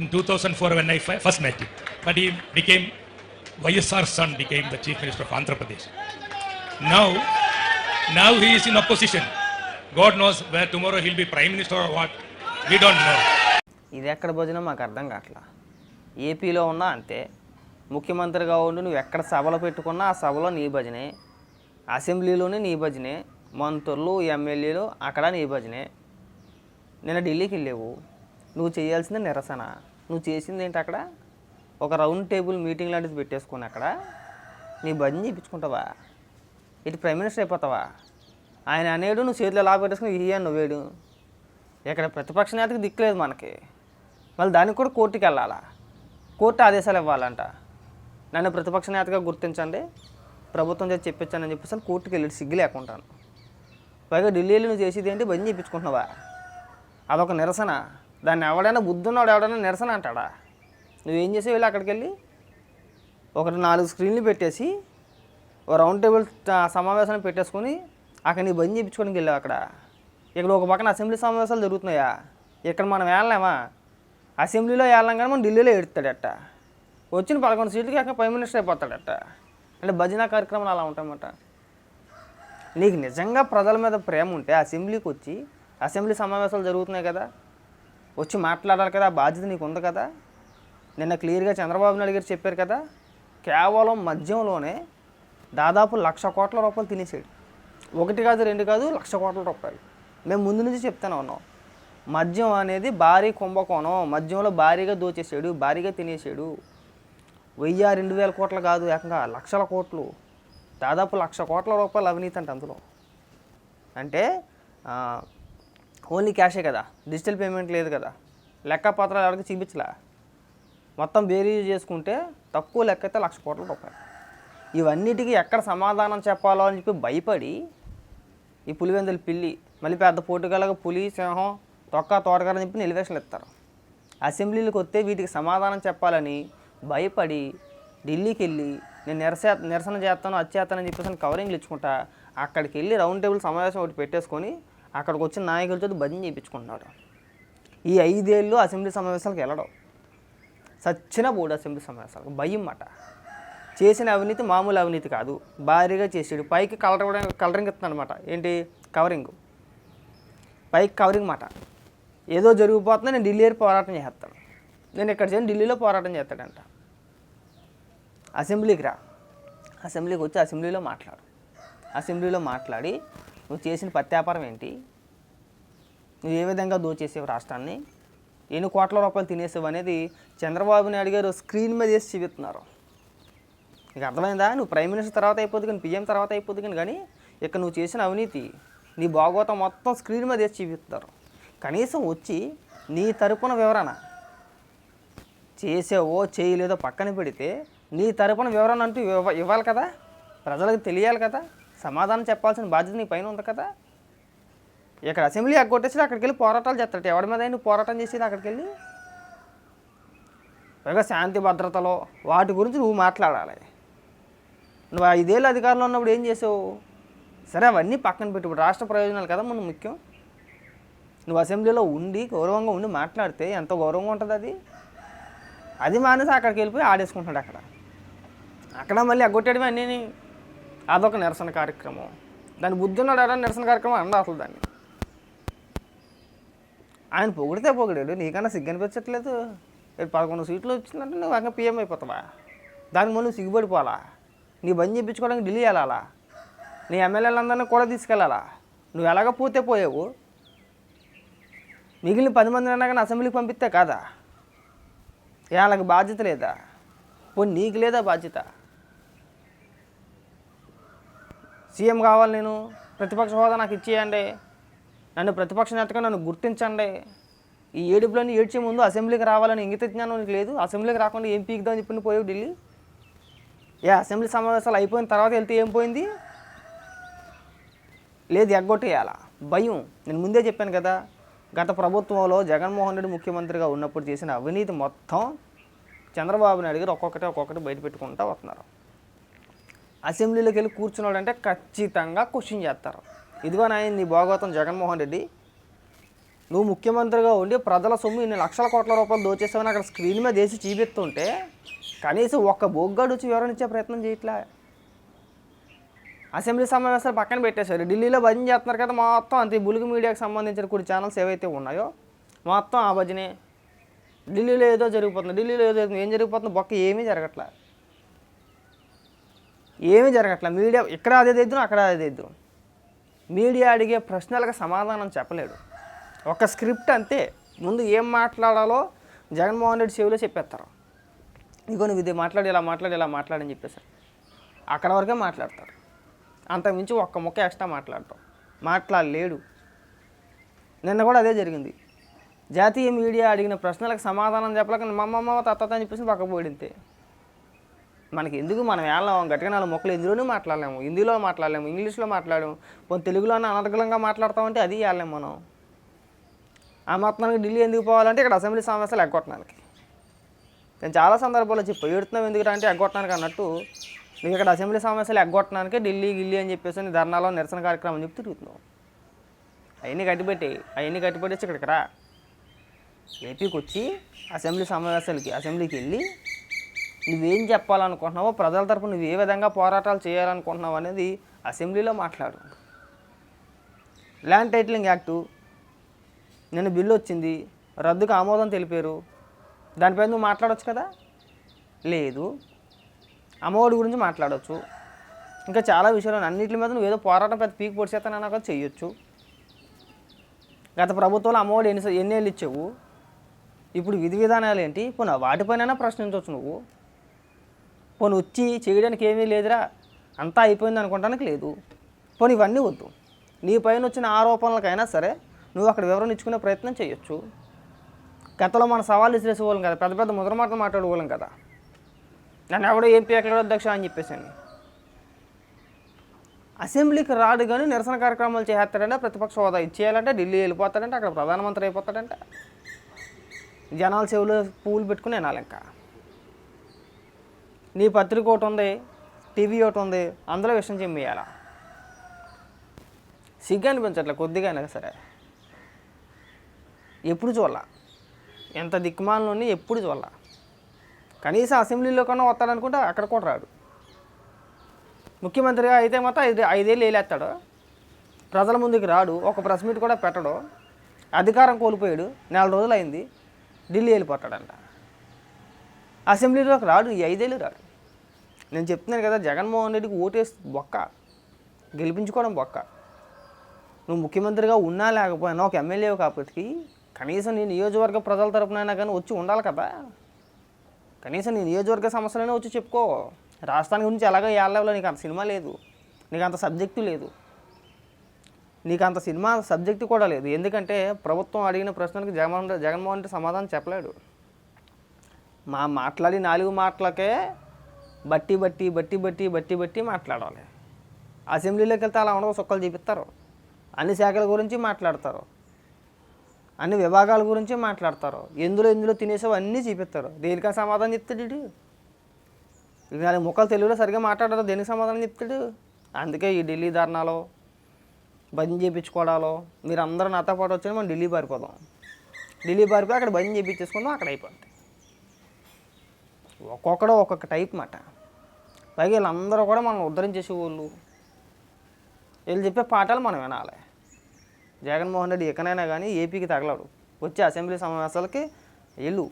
in 2004 when I first met him. But he became, YSR's son became the Chief Minister of Andhra Pradesh. Now, now he is in opposition. God knows where tomorrow he'll be Prime Minister or what. We don't know. ఇది ఎక్కడ భోజనం మాకు అర్థం కావట్లా ఏపీలో ఉన్నా అంతే ముఖ్యమంత్రిగా ఉండి నువ్వు ఎక్కడ సభలు పెట్టుకున్నా ఆ సభలో నీ భజనే అసెంబ్లీలోనే నీ భజనే మంత్రులు ఎమ్మెల్యేలు అక్కడ నీ భజనే నిన్న ఢిల్లీకి వెళ్ళేవు నువ్వు చేయాల్సింది నిరసన నువ్వు చేసింది ఏంటి అక్కడ? ఒక రౌండ్ టేబుల్ మీటింగ్ లాంటిది పెట్టేసుకొని అక్కడ నీ భజన చేయించుకుంటావా ఇటు ప్రైమ్ మినిస్టర్ అయిపోతావా? ఆయన అనేడు నువ్వు చేతిలో ఎలా పెట్టేసుకుని ఇయ్యాను నువ్వేడు. ఇక్కడ ప్రతిపక్ష నేతకు దిక్కులేదు మనకి. మళ్ళీ దానికి కూడా కోర్టుకి వెళ్ళాలా? కోర్టు ఆదేశాలు ఇవ్వాలంట. నన్ను ప్రతిపక్ష నేతగా గుర్తించండి. ప్రభుత్వం చేసి చెప్పించానని చెప్పేసి అని కోర్టుకి వెళ్ళి సిగ్గు లేకుంటాను పైగా ఢిల్లీలో నువ్వు చేసేది ఏంటి? బంద్ చేయించుకుంటున్నావా అదొక నిరసన. దాన్ని ఎవడైనా బుద్ధున్నాడు ఎవడైనా నిరసన అంటాడా? నువ్వేం చేసేవి వెళ్ళి అక్కడికి వెళ్ళి ఒకటి నాలుగు స్క్రీన్లు పెట్టేసి ఓ రౌండ్ టేబుల్ ఆ, సమావేశాన్ని పెట్టేసుకొని అక్కడ నీ బంద్ చేయించుకోవడానికి వెళ్ళావు అక్కడ. ఇక్కడ ఒక పక్కన అసెంబ్లీ సమావేశాలు జరుగుతున్నాయా? ఇక్కడ మనం వెళ్ళలేమా? అసెంబ్లీలో వెళ్ళాం కానీ మనం ఢిల్లీలో ఎడుతాడట వచ్చిన పదకొండు సీట్లకి అక్కడ ప్రైమ్ మినిస్టర్ అయిపోతాడట. అంటే భజన కార్యక్రమాలు అలా ఉంటాయన్నమాట. నీకు నిజంగా ప్రజల మీద ప్రేమ ఉంటే అసెంబ్లీకి వచ్చి అసెంబ్లీ సమావేశాలు జరుగుతున్నాయి కదా? వచ్చి మాట్లాడాలి కదా ఆ బాధ్యత నీకు ఉంది కదా. నిన్న క్లియర్గా చంద్రబాబు నాయుడు గారు చెప్పారు కదా కేవలం మద్యంలోనే దాదాపు లక్ష కోట్ల రూపాయలు తినేసాడు. ఒకటి కాదు రెండు కాదు లక్ష కోట్ల రూపాయలు. మేము ముందు నుంచి చెప్తానే ఉన్నాం. మద్యం అనేది భారీ కుంభకోణం. మద్యంలో భారీగా దోచేసాడు భారీగా తినేసాడు. వెయ్యి రెండు వేల కోట్లు కాదు ఏకంగా లక్షల కోట్లు. దాదాపు లక్ష కోట్ల రూపాయలు అవినీతి అంటే అందులో. అంటే ఓన్లీ క్యాషే కదా. డిజిటల్ పేమెంట్ లేదు కదా. లెక్క పత్రాలు ఎవరికి చూపించలే? మొత్తం బేరీజ్ చేసుకుంటే తక్కువ లెక్క అయితే లక్ష కోట్ల రూపాయలు. ఇవన్నిటికీ ఎక్కడ సమాధానం చెప్పాలో అని చెప్పి భయపడి ఈ పులివెందుల పిల్లి మళ్ళీ పెద్ద పోటుగలగా పులి సింహం తొక్క తోటగారని చెప్పి నిలివేషన్లు ఇస్తారు. అసెంబ్లీలకు వస్తే వీటికి సమాధానం చెప్పాలని భయపడి ఢిల్లీకి వెళ్ళి నేను నిరస నిరసన చేస్తాను అది చేస్తానని చెప్పేసి కవరింగ్లు ఇచ్చుకుంటా అక్కడికి వెళ్ళి రౌండ్ టేబుల్ సమావేశం ఒకటి పెట్టేసుకొని అక్కడికి వచ్చిన నాయకులతో భజన చేయించుకుంటున్నాడు ఈ ఐదేళ్ళు అసెంబ్లీ సమావేశాలకు వెళ్ళడం. సచ్చిన బోర్డు అసెంబ్లీ సమావేశాలకు భయం మాట చేసిన అవినీతి మామూలు అవినీతి కాదు. భారీగా చేసాడు. పైకి కలర్ కలరింగ్ ఇస్తున్నాడు అనమాట ఏంటి? కవరింగ్. పైకి కవరింగ్ మాట. ఏదో జరిగిపోతుందో నేను ఢిల్లీ పోరాటం చేస్తాను. నేను ఇక్కడ చేయను ఢిల్లీలో పోరాటం చేస్తాడంట. అసెంబ్లీకి రా. అసెంబ్లీకి వచ్చి అసెంబ్లీలో మాట్లాడు. అసెంబ్లీలో మాట్లాడి నువ్వు చేసిన ప్రత్యాపారం ఏంటి? నువ్వు ఏ విధంగా దోచేసావు రాష్ట్రాన్ని? ఎన్ని కోట్ల రూపాయలు తినేసావు అనేది చంద్రబాబు నాయుడు గారు స్క్రీన్ మీద వేసి చూపిస్తున్నారు. నీకు అర్థమైందా? నువ్వు ప్రైమ్ మినిస్టర్ తర్వాత అయిపోద్ది కానీ పిఎం తర్వాత అయిపోద్ది కానీ కానీ ఇక్కడ నువ్వు చేసిన అవినీతి నీ భాగవతం మొత్తం స్క్రీన్ మీద వేసి చూపిస్తారు కనీసం వచ్చి నీ తరపున వివరణ చేసావో చేయలేదో పక్కన పెడితే నీ తరపున వివరణ అంటూ ఇవ్వ ఇవ్వాలి కదా? ప్రజలకు తెలియాలి కదా? సమాధానం చెప్పాల్సిన బాధ్యత నీ పైన ఉంది కదా. ఇక్కడ అసెంబ్లీ ఎగ్గొట్టేసి అక్కడికి వెళ్ళి పోరాటాలు చేస్తాడు ఎవరి మీద నువ్వు పోరాటం చేసేది అక్కడికి వెళ్ళి? పైగా శాంతి భద్రతలో వాటి గురించి నువ్వు మాట్లాడాలి. నువ్వు ఐదేళ్ళు అధికారంలో ఉన్నప్పుడు ఏం చేసావు? సరే అవన్నీ పక్కన పెట్టు. ఇప్పుడు రాష్ట్ర ప్రయోజనాలు కదా మనం ముఖ్యం. నువ్వు అసెంబ్లీలో ఉండి గౌరవంగా ఉండి మాట్లాడితే ఎంత గౌరవంగా ఉంటుంది అది? అది మానేసి అక్కడికి వెళ్ళిపోయి ఆడేసుకుంటున్నాడు అక్కడ. అక్కడ మళ్ళీ ఎగ్గొట్టేయడమే అన్నీ అదొక నిరసన కార్యక్రమం. దాని బుద్ధి ఉన్నాడు నిరసన కార్యక్రమం అండ అసలు దాన్ని? ఆయన పొగిడితే పొగిడాడు నీకన్నా సిగ్గు అనిపించట్లేదు రేపు పదకొండు సీట్లు వచ్చిందంటే నువ్వు ఇంకా పిఎం అయిపోతావా? దానికి మళ్ళీ సిగ్గుపడిపోవాలా? నీ బంద్ చేయించుకోవడానికి ఢిల్లీ వెళ్ళాలా? నీ ఎమ్మెల్యేలందరినీ కూడా తీసుకెళ్ళాలా? నువ్వు ఎలాగ పోతే పోయావు? మిగిలిన పది మంది అన్నా కానీ అసెంబ్లీకి పంపిస్తే కాదా? వాళ్ళకి బాధ్యత లేదా? పోనీ నీకు లేదా బాధ్యత? సీఎం కావాలి నేను ప్రతిపక్ష హోదా నాకు ఇచ్చేయండి. నన్ను ప్రతిపక్ష నేతగా నన్ను గుర్తించండి. ఈ ఏడుపులోని ఏడ్చే ముందు అసెంబ్లీకి రావాలని ఇంగిత జ్ఞానం నీకు లేదు. అసెంబ్లీకి రాకుండా ఏం పీకుదామని చెప్పి పోయావు ఢిల్లీ? ఏ అసెంబ్లీ సమావేశాలు అయిపోయిన తర్వాత వెళ్తే ఏం పోయింది? లేదు ఎగ్గొట్టేయాల? భయం. నేను ముందే చెప్పాను కదా గత ప్రభుత్వంలో జగన్మోహన్ రెడ్డి ముఖ్యమంత్రిగా ఉన్నప్పుడు చేసిన అవినీతి మొత్తం చంద్రబాబు నాయుడు గారు ఒక్కొక్కటి ఒక్కొక్కటి బయట పెట్టుకుంటూ వస్తున్నారు. అసెంబ్లీలోకి వెళ్ళి కూర్చున్నాడు అంటే ఖచ్చితంగా క్వశ్చన్ చేస్తారు. ఇదిగో నాయన నీ భాగవతం జగన్మోహన్ రెడ్డి నువ్వు ముఖ్యమంత్రిగా ఉండి ప్రజల సొమ్ము ఇన్ని లక్షల కోట్ల రూపాయలు దోచేసావని అక్కడ స్క్రీన్ మీద వేసి చూపిస్తుంటే కనీసం ఒక్క బొగ్గాడు వచ్చి వివరణ ఇచ్చే ప్రయత్నం చేయట్లే. అసెంబ్లీ సమావేశాలు పక్కన పెట్టేశారు. ఢిల్లీలో భజన చేస్తున్నారు కదా మొత్తం అంతే బులుగు మీడియాకి సంబంధించిన కొన్ని ఛానల్స్ ఏవైతే ఉన్నాయో మొత్తం ఆ భజనే. ఢిల్లీలో ఏదో జరిగిపోతుంది ఢిల్లీలో ఏదో ఏం జరిగిపోతుంది బొక్క ఏమీ జరగట్లేదు ఏమీ జరగట్లే. మీడియా ఇక్కడ అదే తెద్దురు అక్కడ అదే తెద్దురు మీడియా అడిగే ప్రశ్నలకు సమాధానం చెప్పలేడు. ఒక స్క్రిప్ట్ అంతే. ముందు ఏం మాట్లాడాలో జగన్మోహన్ రెడ్డి చెవిలో చెప్పేస్తారు. ఇగో నువ్వు ఇది మాట్లాడి ఇలా మాట్లాడి ఇలా మాట్లాడని చెప్పేసారు అక్కడ వరకే మాట్లాడతారు. అంతకుమించి ఒక్క ముక్క ఎక్స్ట్రా మాట్లాడటం. మాట్లాడలేడు. నిన్న కూడా అదే జరిగింది. జాతీయ మీడియా అడిగిన ప్రశ్నలకు సమాధానం చెప్పలేక మమ్మమ్మ తత్త అని చెప్పేసి పక్క పోడింతే మనకి ఎందుకు మనం వెళ్ళాం గట్టిగా నాలుగు మొక్కలు ఎందులోనూ మాట్లాడలేము. హిందీలో మాట్లాడలేము. ఇంగ్లీష్లో మాట్లాడము కొన్ని తెలుగులోనే అనర్గలంగా మాట్లాడతామంటే అది వెళ్ళలేము మనం. ఆ మొత్తానికి ఢిల్లీ ఎందుకు పోవాలంటే ఇక్కడ అసెంబ్లీ సమావేశాలు ఎగ్గొట్టడానికి. నేను చాలా సందర్భాల్లో చెప్పు ఏడుతున్నాం ఎందుకు అంటే ఎగ్గొట్టడానికి అన్నట్టు నీకు ఇక్కడ అసెంబ్లీ సమావేశాలు ఎగ్గొట్టడానికి ఢిల్లీ గిల్లీ అని చెప్పేసి ధర్నాలో నిరసన కార్యక్రమం చెప్పి తిరుగుతున్నావు. అవన్నీ కట్టిపెట్టి అవన్నీ కట్టిపెట్టేసి ఇక్కడికి రా. ఏపీకి వచ్చి అసెంబ్లీ సమావేశాలకి అసెంబ్లీకి వెళ్ళి నువ్వేం చెప్పాలనుకుంటున్నావో ప్రజల తరపు నువ్వు ఏ విధంగా పోరాటాలు చేయాలనుకుంటున్నావు అనేది అసెంబ్లీలో మాట్లాడు. ల్యాండ్ టైటిలింగ్ యాక్టు నిన్న బిల్లు వచ్చింది రద్దుకు ఆమోదం తెలిపారు దానిపై నువ్వు మాట్లాడవచ్చు కదా? లేదు. అమ్మఒడి గురించి మాట్లాడవచ్చు ఇంకా చాలా విషయాలు అన్నింటి మీద నువ్వు ఏదో పోరాటం పెద్ద పీక్ పొడిచేస్తానన్నా కూడా చేయొచ్చు గత ప్రభుత్వంలో అమ్మఒడి ఎన్ని ఎన్ని ఏళ్ళు ఇచ్చావు? ఇప్పుడు విధి విధానాలు ఏంటి? ఇప్పుడు వాటిపైన ప్రశ్నించవచ్చు నువ్వు. పోనీ వచ్చి చేయడానికి ఏమీ లేదురా అంతా అయిపోయింది అనుకోవడానికి లేదు. పోనీ ఇవన్నీ వద్దు. నీ పైన వచ్చిన ఆరోపణలకైనా సరే నువ్వు అక్కడ వివరణ ఇచ్చుకునే ప్రయత్నం చేయొచ్చు. గతంలో మన సవాళ్ళు విసిరేసేవాళ్ళం కదా పెద్ద పెద్ద ముద్ర మాటలు మాట్లాడేవాళ్ళం కదా. నన్ను ఎవడో ఏం పీకలేడు అధ్యక్ష అని చెప్పేసాను. అసెంబ్లీకి రాడు కానీ నిరసన కార్యక్రమాలు చేస్తాడంటే ప్రతిపక్ష హోదా ఇచ్చేయాలంటే ఢిల్లీ వెళ్ళిపోతాడంటే అక్కడ ప్రధానమంత్రి అయిపోతాడంటే. జనాల చెవులు పూలు పెట్టుకుని వినాలి ఇంకా నీ పత్రిక ఒకటి ఉంది టీవీ ఒకటి ఉంది అందులో విషయం చెమ్మేయాల సిగ్గు అనిపించట్లే కొద్దిగా అయినా సరే. ఎప్పుడు చూడాల? ఎంత దిక్కుమాలని ఎప్పుడు చూడాల? కనీసం అసెంబ్లీలో కన్నా వస్తాడనుకుంటే అక్కడ కూడా రాడు. ముఖ్యమంత్రిగా అయితే మాత్రం ఐదు ఐదేళ్ళు వేలేస్తాడు ప్రజల ముందుకు రాడు ఒక ప్రెస్ మీట్ కూడా పెట్టడు. అధికారం కోల్పోయాడు నెల రోజులు అయింది ఢిల్లీ వెళ్ళిపోతాడంట. అసెంబ్లీలోకి రాడు ఈ ఐదేళ్ళు రాడు. నేను చెప్తున్నాను కదా జగన్మోహన్ రెడ్డికి ఓటేసి బొక్క. గెలిపించుకోవడం బొక్క. నువ్వు ముఖ్యమంత్రిగా ఉన్నా లేకపోయినా ఒక ఎమ్మెల్యే కాకపోతే కనీసం నీ నియోజకవర్గ ప్రజల తరపునైనా కానీ వచ్చి ఉండాలి కదా. కనీసం నీ నియోజకవర్గ సమస్యలైనా వచ్చి చెప్పుకో. రాష్ట్రానికి గురించి ఎలాగో ఏ లెవెల్లో నీకు అంత సినిమా లేదు. నీకు అంత సబ్జెక్టు లేదు. నీకు అంత సినిమా సబ్జెక్టు కూడా లేదు. ఎందుకంటే ప్రభుత్వం అడిగిన ప్రశ్నలకు జగన్మోహన్ జగన్మోహన్ రెడ్డి సమాధానం చెప్పలేడు. మా మాట్లాడి నాలుగు మాటలకే బట్టి బట్టి బట్టి బట్టి బట్టి బట్టి మాట్లాడాలి. అసెంబ్లీలోకి వెళ్తే అలా ఉండవు సుక్కలు చూపిస్తారు అన్ని శాఖల గురించి మాట్లాడతారు. అన్ని విభాగాల గురించి మాట్లాడతారు. ఎందులో ఎందులో తినేసావు అన్నీ చూపిస్తారు దేనికా సమాధానం చెప్తాడు వీడు. ముఖాలు తెలుగులో సరిగ్గా మాట్లాడారు దేనికి సమాధానం చెప్తాడు? అందుకే ఈ ఢిల్లీ ధర్నాలో బంద్ చేయించుకోవడాలో మీరు అందరూ నాతో పాటు వచ్చి మనం ఢిల్లీ పారిపోదాం. ఢిల్లీ పారిపోయి అక్కడ బంద్ చేయించేసుకుందాం అక్కడ అయిపోద్ది. ఒక్కొక్కడో ఒక్కొక్క టైప్ మాట. పైగా వీళ్ళందరూ కూడా మనం ఉద్ధరించేసే వాళ్ళు వీళ్ళు చెప్పే పాఠాలు మనం వినాలి. జగన్మోహన్ రెడ్డి ఎక్కడైనా కానీ ఏపీకి తగలడు. వచ్చే అసెంబ్లీ సమావేశాలకి వెళ్ళు.